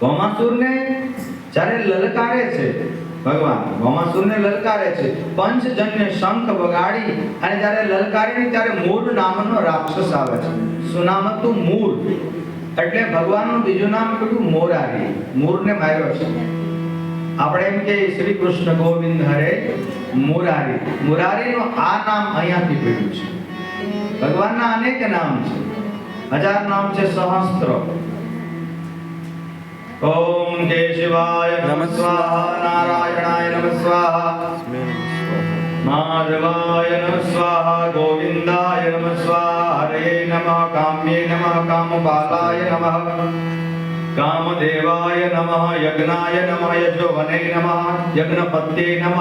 ભૌમાસુરને જ્યારે લલકારે છે, ભગવાન ભમાસુરને લલકારે છે, પંચજન્ય શંખ વગાડી અને જ્યારે લલકારીને ત્યારે મૂળ નામનો રાક્ષસ આવે છે. શું નામ હતું? મૂળ એટલે ભગવાનનું બીજું નામ કીધું મોરારી. મૂળને માર્યો છે. આપણે એમ કે શ્રી કૃષ્ણ ગોવિંદ હરે મુરારી. મુરારીનું આ નામ અહીંયાથી પડ્યું છે. ભગવાનના અનેક નામ છે. હજાર નામ છે સહસ્ત્ર. ઓમ કેશવાય નમઃ સ્વાહા નારાયણાય નમઃ સ્વાહા માધવાય નમઃ સ્વાહા ગોવિંદાય નમઃ સ્વાહા હરે નમઃ કામ્યે નમઃ કામપાલાય નમઃ કામદેવાય નમઃ યજ્ઞાય નમઃ યજોવને નમઃ યજ્ઞપત્યે નમઃ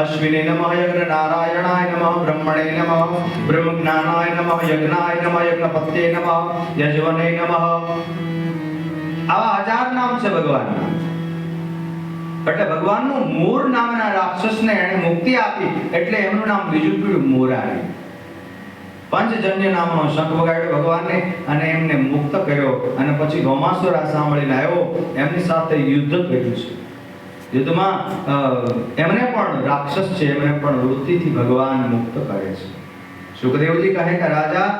અશ્વિને નમઃ યજ્ઞનારાયણાય નમઃ બ્રહ્મણે નમઃ બ્રહ્મજ્ઞાનાય નમઃ યજ્ઞાય નમઃ યજ્ઞપત્યે નમઃ યજવને નમઃ આવા નામ છે ભગવાનના એટલે ભગવાનનું મોર નામના રાક્ષસને એને મુક્તિ આપી, એટલે એમનું નામ બીજું પીડ્યું મોરારી. પંચજન્ય નામનો શંખ વગાડ્યો ભગવાનને અને એમને મુક્ત કર્યો અને પછી ગોમાસુરા સાંભળીને આવ્યો. એમની સાથે યુદ્ધ કર્યું છે. યુદ્ધમાં એમને પણ રાક્ષસ છે, એમને પણ વૃત્તિથી ભગવાન મુક્ત કરે છે. સુખદેવજી કહે કે, રાજા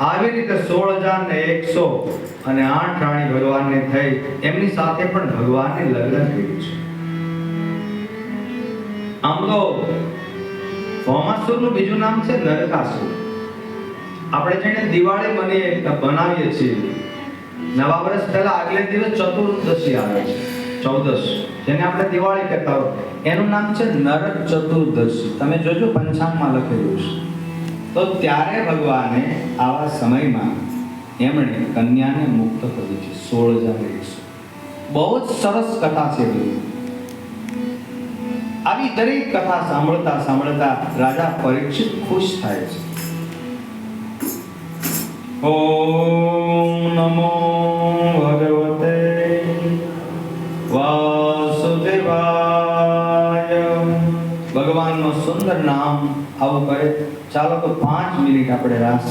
આવી રીતે સોળ હજાર ને એકસો અને આઠ રાણી ભગવાનને થઈ, એમની સાથે પણ ભગવાનની લગ્ન થયું છે. આમ તો ભૌમાસુરનું બીજું નામ છે નરકાસુર. આપણે જેને દિવાળી બની બનાવીએ છીએ, નવા વર્ષ પહેલા આગલે દિવસ ચતુર્દશી આવે છે, ચૌદશ. જેને આપણે દિવાળી કહેતા હોય. એનું નામ છે નરક ચતુર્દશી. તમે જોજો પંચાંગમાં લખેલું છે. તો ત્યારે ભગવાને આવા સમયમાં એમણે કન્યાને મુક્ત કર્યું છે, સોળ હજાર એકસો. બહુ જ સરસ કથા છે આવી દરેક કથા સાંભળતા સાંભળતા રાજા પરીક્ષિત ખુશ થાય છે. ઓમ નમો ભગવતે વાસુદેવાય. ભગવાનનું સુંદર નામ આવું કરે. ચાલો તો પાંચ મિનિટ આપણે રાસ